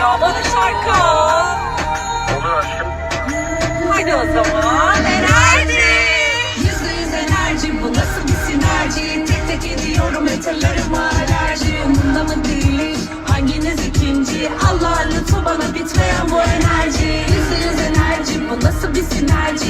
söylüyor bana şarkı. Hadi o zaman enerji. Yüzde yüz enerji bu nasıl bir sinerji? Tek tek ediyorum eterlerime alerji. Umurumda mı değil? Hanginiz ikinci? Allah lütfu bana bitmeyen bu enerji. Yüzde yüz enerji bu nasıl bir sinerji?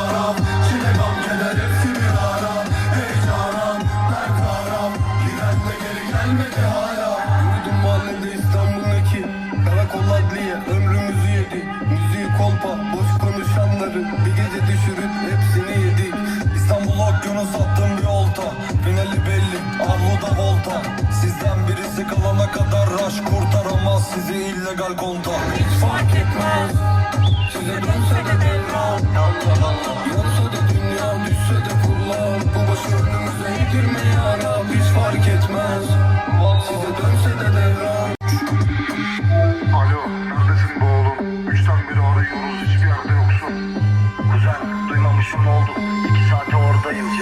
Finali belli Arlo'da volta. Sizden birisi kalana kadar raş kurtaramaz sizi illegal konta. Hiç fark etmez Size dönse de devran. Yansa da dünya düşse de kullan Bu başı önümüze yedirme yara Hiç fark etmez. Size dönse de devran. Alo, neredesin be oğlum? Üçten beri arıyoruz, hiçbir yerde yoksun. Kuzen duymamışım ne oldu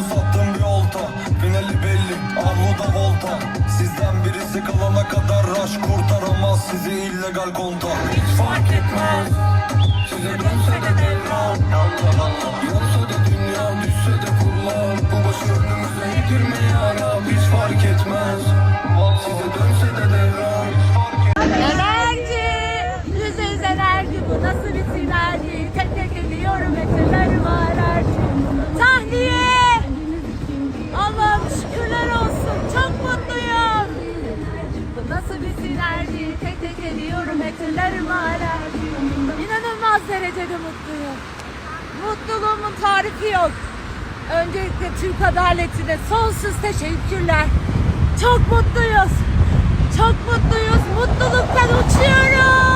İstanbul okyanus attım bir olta Finali belli Arlo'da volta. Sizden birisi kalana kadar raş kurtaramaz sizi illegal konta. Hiç fark etmez Size dönse de devran. Yansa da dünya düşse de kullan Bu başı önümüze yedirme yara Hiç fark etmez. Size dönse eserlerim alerji. İnanılmaz derecede mutluyum. Mutluluğumun tarifi yok. Öncelikle Türk adaletine sonsuz teşekkürler. Çok mutluyuz. Çok mutluyuz. Mutluluktan uçuyoruz.